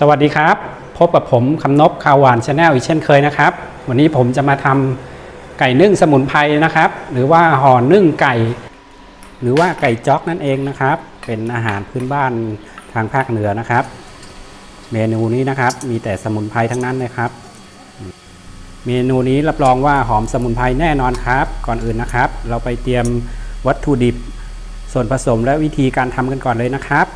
สวัสดีครับ พบกับผมคำนบข่าวหวานชาแนลอีกเช่นเคยนะครับ วันนี้ผมจะมาทำไก่นึ่งสมุนไพรนะครับ หรือว่าห่อนึ่งไก่ หรือว่าไก่จ๊อกนั่นเองนะครับ เป็นอาหารพื้นบ้านทางภาคเหนือนะครับ เมนูนี้นะครับมีแต่สมุนไพรทั้งนั้นเลยครับ เมนูนี้รับรองว่าหอมสมุนไพรแน่นอนครับ ก่อนอื่นนะครับ เราไปเตรียมวัตถุดิบ ส่วนผสมและวิธีการทำกันก่อนเลยนะครับ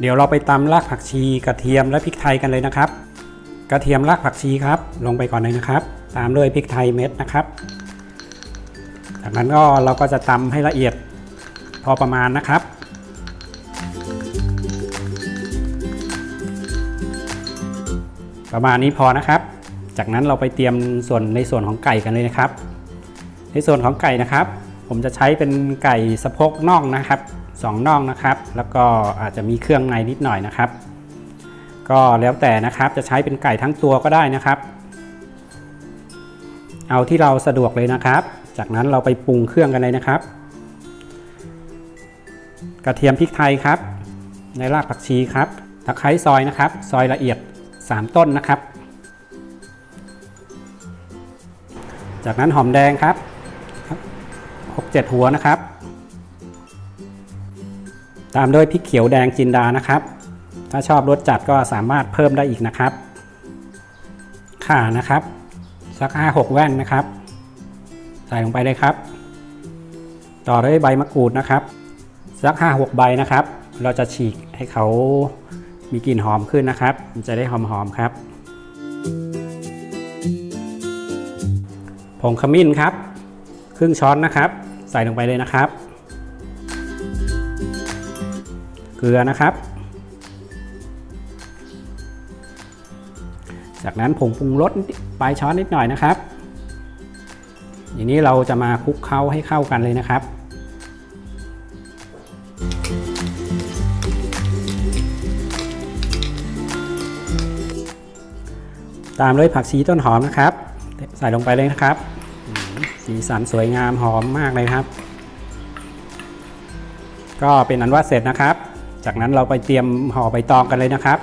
เดี๋ยวเราไปตำรากผักชีกระเทียมและพริกไทยกันเลยนะครับ กระเทียมรากผักชีครับ ลงไปก่อนเลยนะครับ ตามด้วยพริกไทยเม็ดนะครับ จากนั้นก็เราก็จะตำให้ละเอียดพอประมาณนะครับประมาณนี้พอนะครับ จากนั้นเราไปเตรียมส่วนในส่วนของไก่กันเลยนะครับ ในส่วนของไก่นะครับ ผมจะใช้เป็นไก่สะโพกน่องนะครับ สองน่องนะครับ แล้วก็อาจจะมีเครื่องในนิดหน่อยนะครับ ก็แล้วแต่นะครับจะใช้เป็นไก่ทั้งตัวก็ได้นะครับ เอาที่เราสะดวกเลยนะครับ จากนั้นเราไปปรุงเครื่องกันเลยนะครับ กระเทียมพริกไทยครับ ในรากผักชีครับตะไคร้ซอยนะครับ ซอยละเอียด 3 ต้นนะครับ จากนั้นหอมแดงครับ6-7หัวนะครับ ตามด้วยพริกเขียวแดงจินดานะครับ ถ้าชอบรสจัดก็สามารถเพิ่มได้อีกนะครับ ข่านะครับ สัก 5-6 แว่นนะครับ ใส่ลงไปเลยครับ ต่อด้วยใบมะกรูดนะครับ สัก 5-6 ใบนะครับ เราจะฉีกให้เขามีกลิ่นหอมขึ้นนะครับมันจะได้หอมๆครับผงขมิ้นครับ ครึ่งช้อนนะครับ ใส่ลงไปเลยนะครับ เกลือนะครับ จากนั้นผงปรุงรสปลายช้อนนิดหน่อยนะครับอย่างนี้เราจะมาคลุกเคล้าให้เข้ากันเลยนะครับตามด้วยผักชีต้นหอมนะครับ ใส่ลงไปเลยนะครับ สีสันสวยงามหอมมากเลยครับ ก็เป็นอันว่าเสร็จนะครับ จากนั้นเราไปเตรียมห่อใบตองกันเลยนะครับ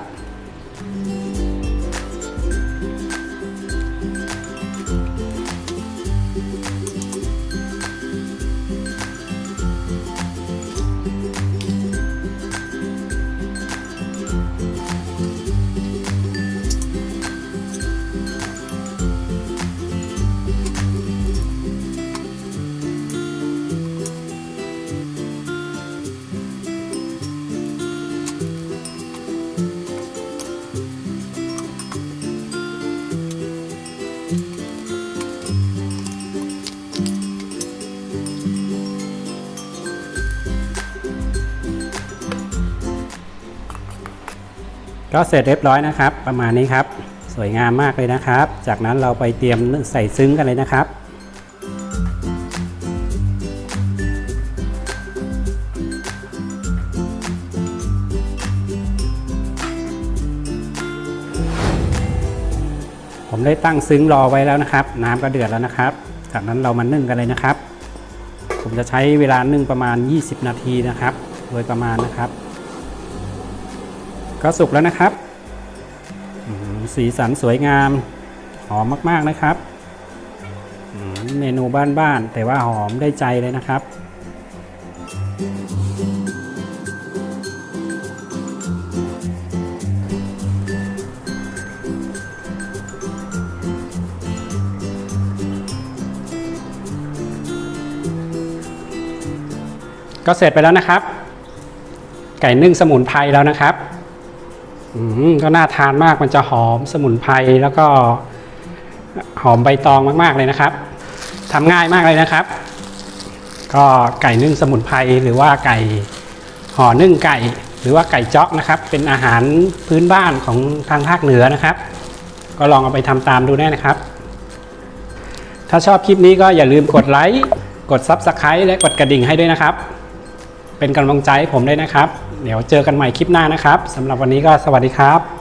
ก็เสร็จเรียบร้อยนะครับ ประมาณนี้ครับ สวยงามมากเลยนะครับ จากนั้นเราไปเตรียมใส่ซึ้งกันเลยนะครับผมได้ตั้งซึ้งรอไว้แล้วนะครับ น้ำก็เดือดแล้วนะครับ จากนั้นเรามานึ่งกันเลยนะครับ ผมจะใช้เวลานึ่งประมาณ 20 นาทีนะครับ โดยประมาณนะครับ ก็สุกแล้วนะครับ สีสันสวยงาม หอมมากๆนะครับ เมนูบ้านๆ แต่ว่าหอมได้ใจเลยนะครับก็เสร็จไปแล้วนะครับ ไก่นึ่งสมุนไพรแล้วนะครับ ก็น่าทานมากมันจะหอมสมุนไพรแล้วก็หอมใบตองมาก ๆ เลยนะครับทำง่ายมากเลยนะครับ ก็ไก่นึ่งสมุนไพรหรือว่าไก่ห่อนึ่งไก่ หรือว่าไก่จ๊อกนะครับ เป็นอาหารพื้นบ้านของทางภาคเหนือนะครับ ก็ลองเอาไปทำตามดูได้นะครับ ถ้าชอบคลิปนี้ก็อย่าลืมกดไลค์กดซับสไครต์และกดกระดิ่งให้ด้วยนะครับ เป็นกำลังใจให้ผมด้วยนะครับ เดี๋ยวเจอกันใหม่คลิปหน้านะครับสำหรับวันนี้ก็สวัสดีครับ